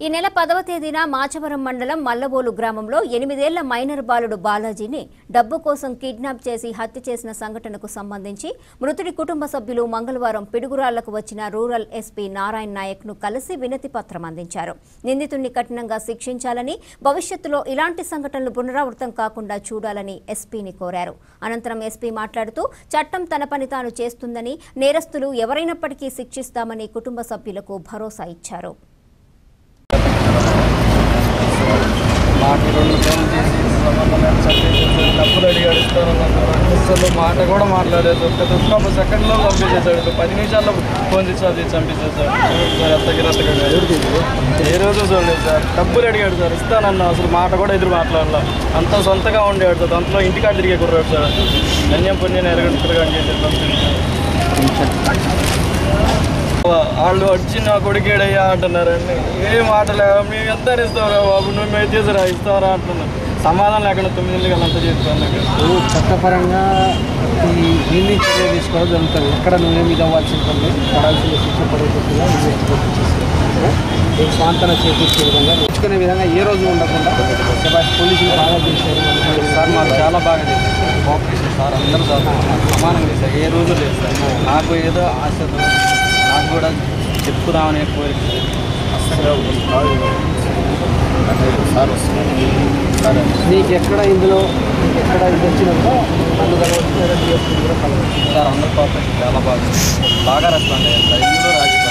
ఈ నెల పదవ తేదీన మాచవరం మండలం మల్లబోలు గ్రామంలో ఎనిమిదేళ్ళ మైనర్ బాలుడు బాలాజీని డబ్బు కోసం కిడ్నాప్ చేసి హత్య చేసిన సంఘటనకు సంబంధించి మృతుడి కుటుంబ సభ్యులు మంగళవారం పిడుగురాళ్ళకు వచ్చిన రూరల్ ఎస్పీ నారాయణ నాయక్ను కలిసి వినతి పత్రం అందించారు. నిందితుడిని కఠినంగా శిక్షించాలని భవిష్యత్తులో ఇలాంటి సంఘటనలు పునరావృతం కాకుండా చూడాలని ఎస్పీని కోరారు. అనంతరం ఎస్పీ మాట్లాడుతూ చట్టం తన పని తాను చేస్తుందని నేరస్తులు ఎవరైనప్పటికీ శిక్షిస్తామని కుటుంబ సభ్యులకు భరోసా ఇచ్చారు మాకు రెండు ఫోన్లు చేసి సంబంధం లేదు చదివేసేసాడు డబ్బులు అడిగాడు ఇస్తానన్నారు అసలు మాట కూడా మాట్లాడలేదు. ఒక ఒక్క సెకండ్లో పంపించేశాడు. పది నిమిషాల్లో ఫోన్ చేసి అది చంపించేశాడు సార్ ఏ రోజు చూడలేదు సార్. డబ్బులు అడిగాడు సార్. ఇస్తానన్నా అసలు మాట కూడా ఎదురు మాట్లాడాల. అంతా సొంతగా ఉండేవాడు సార్. దాంట్లో ఇంటికాడ తిరిగే కుర్రాడు సార్. ధన్యం పుణ్యం చేసి వాళ్ళు వచ్చి నా కొడుకేడయ్యా అంటున్నారండి. ఏ మాటలే మేము ఎంత ఇస్తావురా బాబు? నువ్వు మేము తీసుకురా ఇస్తావరా అంటున్నారు. సమాధానం లేకుండా తొమ్మిది నెలలు అంత చేస్తాను చట్టపరంగా ఈ దీన్ని చర్య తీసుకోవడం జరుగుతుంది. ఎక్కడ నువ్వేమి ఇది అవ్వాల్సి ఉంటుంది పడాల్సిన శిక్ష పడేటట్టుగా ఇన్వెస్టిగేట్ చేసి స్వాంతన చేకూర్చే విధంగా నేర్చుకునే విధంగా ఏ రోజు ఉండకుండా పోలీసులు బాగా చేశారు. సార్ మాకు చాలా బాగా చేశారు. Cooperation sir. అందరూ సార్ సమానంగా చేశారు. ఏ రోజు లేదు సార్. నాకు ఏదో ఆశ నాకు కూడా చెప్పుదామనే కోరిక సార్ వస్తున్నాను సరే నీకు ఎక్కడ ఇందులో ఎక్కడ ఇది వచ్చినప్పుడు నన్ను కలవచ్చు కూడా కలవచ్చు. సార్ అందరు చాలా బాగా బాగా రెస్పాండ్ అయ్యారు సార్. ఇందులో రాజీ సార్ థ్యాంక్ యూ సార్